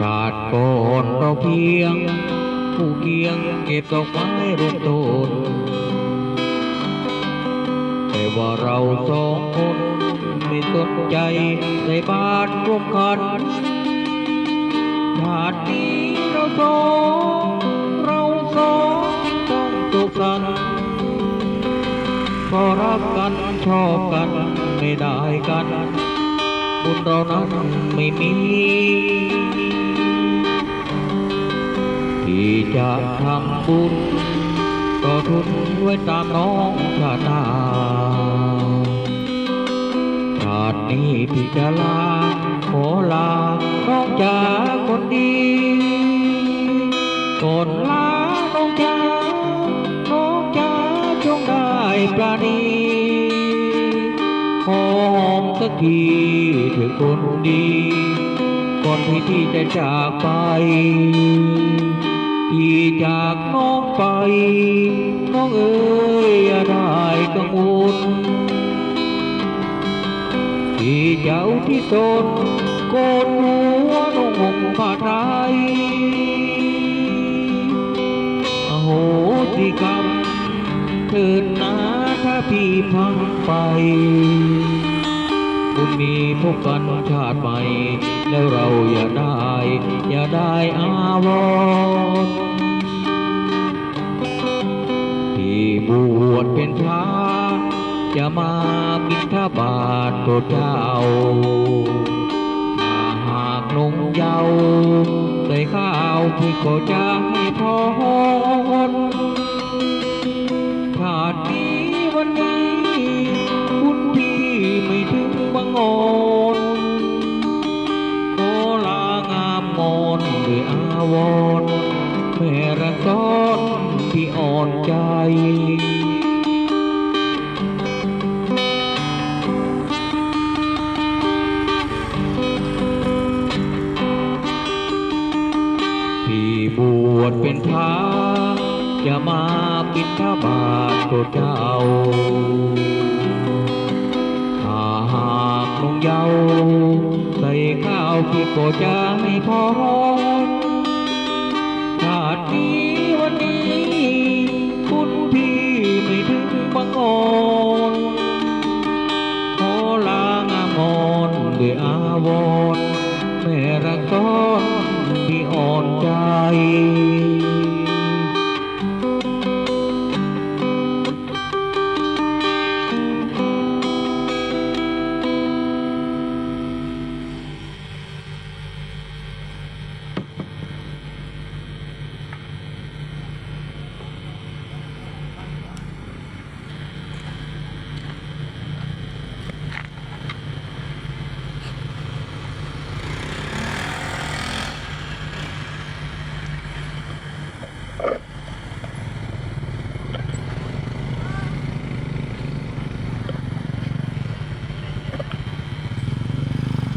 ชาติก่อนเราเพียง ผู้เคียงเก็บดอกไม้รวมตนแต่ว่าเราสองคนไม่สนใจในบ้านร่วมกันชาตินี้เราสองเราสองต้องสุขสันต์อรักกันชอบกันไม่ได้กันบุญเรานั้นไม่มี ที่จะทำบุญก็ทุนไว้ตามน้องชาตาชาตินี้พี่จะลาขอลาน้องจ๋าคนดีก่อนลาน้องจ๋าน้องจ๋าจงได้ปราณีขอหอมสักทีเถอะคนดีก่อนที่พี่จะจากไป พี่จากน้องไป น้องเอ๋ยอย่าได้กังวลพี่เจ้าที่ตนโกนหัวน้องห่มผ้าไทยอโหสิกรรมเถิดนะถ้าพี่พังไปคุณมีพบกันชาติใหม่ แล้วเราอย่าได้ อย่าได้อาวร วชเป็นพระจะมาบิณฑบาตโปรดเจ้าถ้าหากลงเยาว์ได้ข้าวพี่ก็จะให้พรชาตินี้วันนี้คุณพี่ไม่ถึงบังอ่อนขอลางามงอนด้วยอาวรแม่ระซ้อนที่อ่อนใจ บวชเป็นพระจะมาบิณฑบาตโปรดเจ้าถ้าหากลงเยาวใส่ข้าวพี่ก็จะให้พรชาตินี้วันนี้ คุณพี่ไม่ถึงบังอ่อนขอลางามอนด้วยอาวรณ์แม่รักซ้อน ที่อ่อนใจ